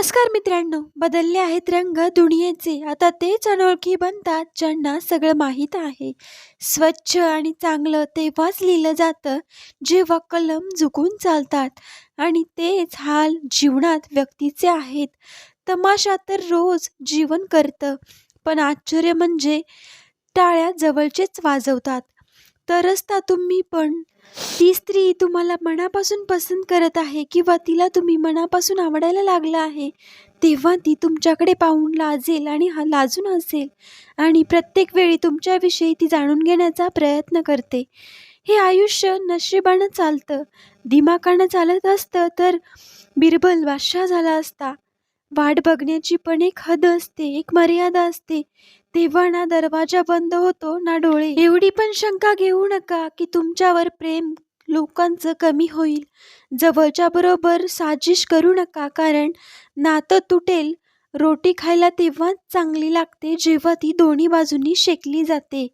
नमस्कार मित्रांनो बदलले आहेत रंग दुनियेचे. आता तेच अनोळखी बनतात ज्यांना सगळं माहीत आहे. स्वच्छ आणि चांगलं तेव्हाच लिहिलं जातं जेव्हा कलम झुकून चालतात. आणि तेच हाल जीवनात व्यक्तीचे आहेत. तमाशा तर रोज जीवन करतं पण आश्चर्य म्हणजे टाळ्या जवळचेच वाजवतात. तरच तुम्ही पण ती स्त्री तुम्हाला मनापासून पसंत करत आहे किंवा तिला तुम्ही मनापासून आवडायला लागला आहे तेव्हा ती तुमच्याकडे पाहून लाजेल आणि हा लाजून असेल आणि प्रत्येक वेळी तुमच्याविषयी ती जाणून घेण्याचा प्रयत्न करते. हे आयुष्य नशिबानं चालतं दिमाकानं चालत असतं तर बिरबल बादशाह झाला असता. वाट बघण्याची पण एक हद असते एक मर्यादा असते. तेव्हा ना दरवाजा बंद होतो ना डोळे. एवढी पण शंका घेऊ नका की तुमच्यावर प्रेम लोकांचं कमी होईल. जवळच्या बरोबर साजिश करू नका कारण नातं तुटेल. रोटी खायला तेव्हाच चांगली लागते जेव्हा ती दोन्ही बाजूंनी शेकली जाते.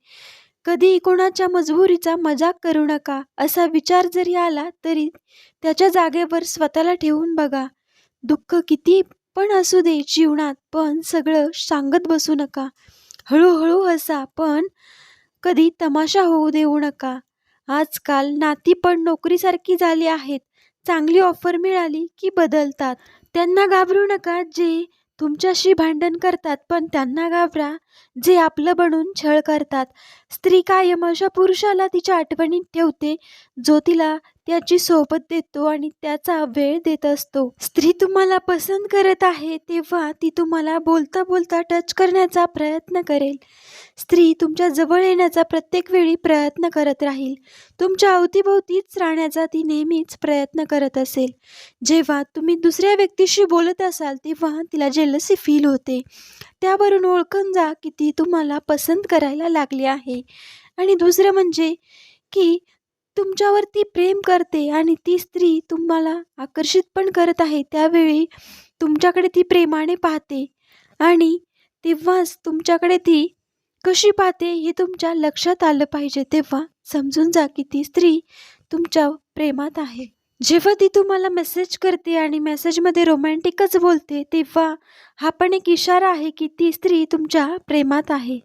कधी कोणाच्या मजबुरीचा मजाक करू नका असा विचार जरी आला तरी त्याच्या जागेवर स्वतःला ठेवून बघा. दुःख किती पण असू दे जीवनात पण सगळं सांगत बसू नका. हळूहळू हसा पण कधी तमाशा होऊ देऊ नका. आजकाल नाती पण नोकरीसारखी झाली आहेत. चांगली ऑफर मिळाली की बदलतात. त्यांना घाबरू नका जे तुमच्याशी भांडण करतात पण त्यांना घाबरा जे आपलं बनून छळ करतात. स्त्री कायम अशा पुरुषाला तिच्या आठवणीत ठेवते जो तिला त्याची सोबत देतो आणि त्याचा वेळ देत असतो. स्त्री तुम्हाला पसंत करत आहे तेव्हा ती तुम्हाला बोलता बोलता टच करण्याचा प्रयत्न करेल. स्त्री तुमच्या जवळ येण्याचा प्रत्येक वेळी प्रयत्न करत राहील. तुमच्या अवतीभोवतीच राहण्याचा ती नेहमीच प्रयत्न करत असेल. जेव्हा तुम्ही दुसऱ्या व्यक्तीशी बोलत असाल तेव्हा तिला जेलसी फील होते. त्यावरून ओळखून जा की ती तुम्हाला पसंत करायला लागली आहे. आणि दुसरं म्हणजे की तुमच्यावर ती प्रेम करते आणि ती स्त्री तुम्हाला आकर्षित पण करत आहे त्यावेळी तुमच्याकडे ती प्रेमाने पाहते. आणि तेव्हाच तुमच्याकडे ती कशी पाहते हे तुमच्या लक्षात आलं पाहिजे तेव्हा समजून जा की ती स्त्री तुमच्या प्रेमात आहे. जेव्हा ती तुम्हाला मेसेज करते आणि मेसेजमध्ये रोमॅन्टिकच बोलते तेव्हा हा पण एक इशारा आहे की ती स्त्री तुमच्या प्रेमात आहे.